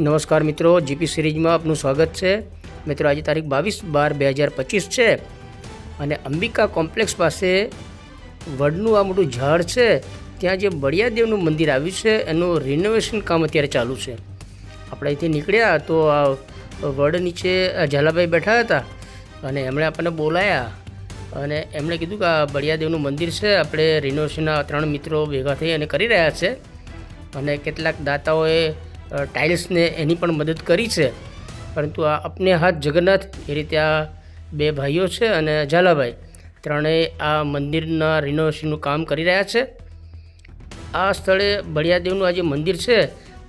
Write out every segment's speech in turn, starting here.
નમસ્કાર મિત્રો, જીપી સિરીઝમાં આપનું સ્વાગત છે. મિત્રો, આજે તારીખ બાવીસ બાર બે હજાર પચીસ છે અને અંબિકા કોમ્પ્લેક્સ પાસે વડનું આ મોટું ઝાડ છે. ત્યાં જે બળિયાદેવનું મંદિર આવ્યું છે, એનું રિનોવેશન કામ અત્યારે ચાલુ છે. આપણે અહીંથી નીકળ્યા તો આ વડ નીચે ઝાલાભાઈ બેઠા હતા અને એમણે આપણને બોલાયા અને એમણે કીધું કે આ બળિયાદેવનું મંદિર છે, આપણે રિનોવેશનના ત્રણ મિત્રો ભેગા થઈ અને કરી રહ્યા છે. અને કેટલાક દાતાઓએ ટાઇલ્સને એની પણ મદદ કરી છે. પરંતુ આ અપને હાથ જગન્નાથ, એ રીતે આ બે ભાઈઓ છે અને ઝાલાભાઈ. ત્રણેય આ મંદિરના રિનોવેશનનું કામ કરી રહ્યા છે. આ સ્થળે બળિયાદેવનું આ જે મંદિર છે,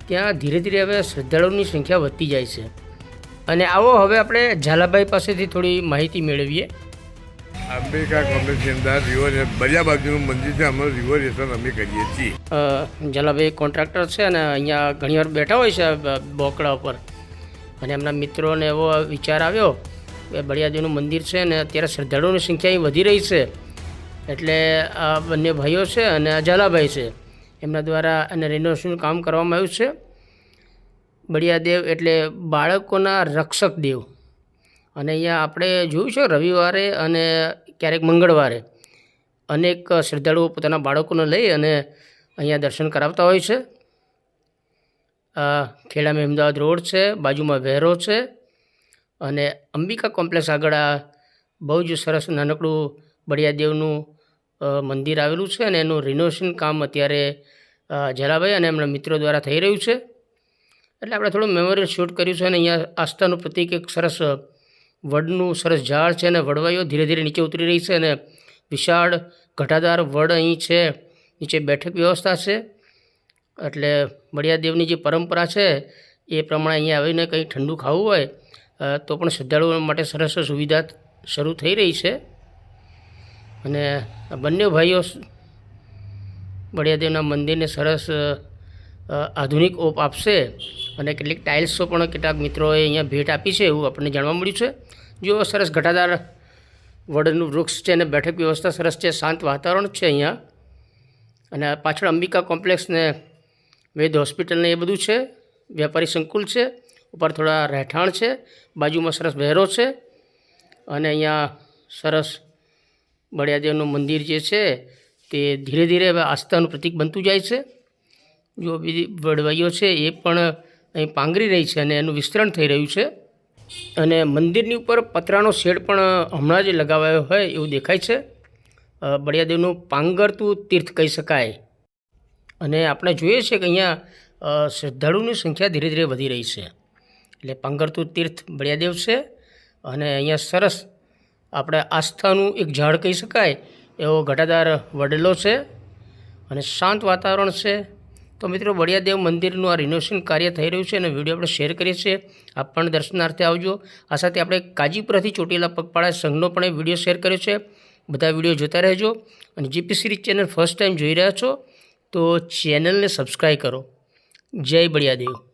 ત્યાં ધીરે ધીરે હવે શ્રદ્ધાળુઓની સંખ્યા વધતી જાય છે. અને આવો હવે આપણે ઝાલાભાઈ પાસેથી થોડી માહિતી મેળવીએ. અંબિકા કોમ્પ્લેક્ષની અંદર રિવર બરિયા બાજુનું મંદિર છે અમે રિવર અમે કરીએ છીએ. અ, કોન્ટ્રાક્ટર છે અને અહીંયા ઘણીવાર બેઠા હોય છે બોકડા ઉપર. અને એમના મિત્રોને એવો વિચાર આવ્યો કે બળિયાદેવનું મંદિર છે અને અત્યારે શ્રદ્ધાળુઓની સંખ્યા અહીં વધી રહી છે. એટલે આ બંને ભાઈઓ છે અને આ છે. એમના દ્વારા અને રિનોવેશનનું કામ કરવામાં આવ્યું છે. બળિયાદેવ એટલે બાળકોના રક્ષક દેવ. અને અહીંયા આપણે જોયું છે રવિવારે અને ક્યારેક મંગળવારે અનેક શ્રદ્ધાળુઓ પોતાના બાળકોને લઈ અને અહીંયા દર્શન કરાવતા હોય છે. ખેડામાં અમદાવાદ રોડ છે બાજુમાં વહેરો છે અને અંબિકા કોમ્પ્લેક્સ આગળ આ બહુ જ સરસ નાનકડું બળિયાદેવનું મંદિર આવેલું છે અને એનું રિનોવેશન કામ અત્યારે અ, જલાભાઈ અને એમના મિત્રો દ્વારા થઈ રહ્યું છે. એટલે આપણે થોડું મેમોરિયલ શૂટ કર્યું છે અને અહીંયા આસ્થાનું પ્રતિક એક સરસ વડનું સરસ ઝાડ છે અને વડવાઈઓ ધીરે ધીરે નીચે ઉતરી રહી છે અને વિશાળ ઘટાદાર વડ અહીં છે. નીચે બેઠક વ્યવસ્થા છે. એટલે બળિયાદેવની જે પરંપરા છે, એ પ્રમાણે અહીંયા આવીને કંઈ ઠંડુ ખાવું હોય તો પણ શ્રદ્ધાળુઓ માટે સરસ સુવિધા શરૂ થઈ રહી છે. અને બંને ભાઈઓ બળિયાદેવના મંદિરને સરસ આધુનિક ઓપ આપશે અને કેટલીક ટાઇલ્સો પણ કેટલાક મિત્રોએ અહીંયા ભેટ આપી છે એવું આપણને જાણવા મળ્યું છે. જો સરસ ઘટાદાર વડનું વૃક્ષ છે અને બેઠક વ્યવસ્થા સરસ છે, શાંત વાતાવરણ છે અહીંયા. અને પાછળ અંબિકા કોમ્પ્લેક્સને વેદ હોસ્પિટલને એ બધું છે. વેપારી સંકુલ છે. ઉપર થોડા રહેઠાણ છે. બાજુમાં સરસ વહેરો છે. અને અહીંયા સરસ બળિયાદેવનું મંદિર જે છે તે ધીરે ધીરે હવે આસ્થાનું પ્રતીક બનતું જાય છે. જો બીજી વડવાઈઓ છે એ પણ અહીં પાંગરી રહી છે અને એનું વિસ્તરણ થઈ રહ્યું છે. અને મંદિરની ઉપર પતરાનો શેડ પણ હમણાં જ લગાવાયો હોય એવું દેખાય છે. બળિયાદેવનું પાંગરતું તીર્થ કહી શકાય. અને આપણે જોઈએ છીએ કે અહીંયા શ્રદ્ધાળુની સંખ્યા ધીરે ધીરે વધી રહી છે. એટલે પાંગરતું તીર્થ બળિયાદેવ છે અને અહીંયા સરસ આપણે આસ્થાનું એક ઝાડ કહી શકાય એવો ઘટાદાર વડલો છે. અને શાંત વાતાવરણ છે. તો મિત્રો બળિયાદેવ મંદિરનું આ રિનોવેશન કાર્ય થઈ રહ્યું છે અને વીડિયો આપણે શેર કરીએ છીએ. આપ પણ દર્શનાર્થે આવજો. આ સાથે આપણે કાજીપુરાથી ચોટીલા પગપાળા સંઘનો પણ એ વીડિયો શેર કર્યો છે. બધા વીડિયો જોતા રહેજો અને GP series channel first time જોઈ રહ્યા છો તો ચેનલને સબસ્ક્રાઈબ કરો. જય બળિયાદેવ.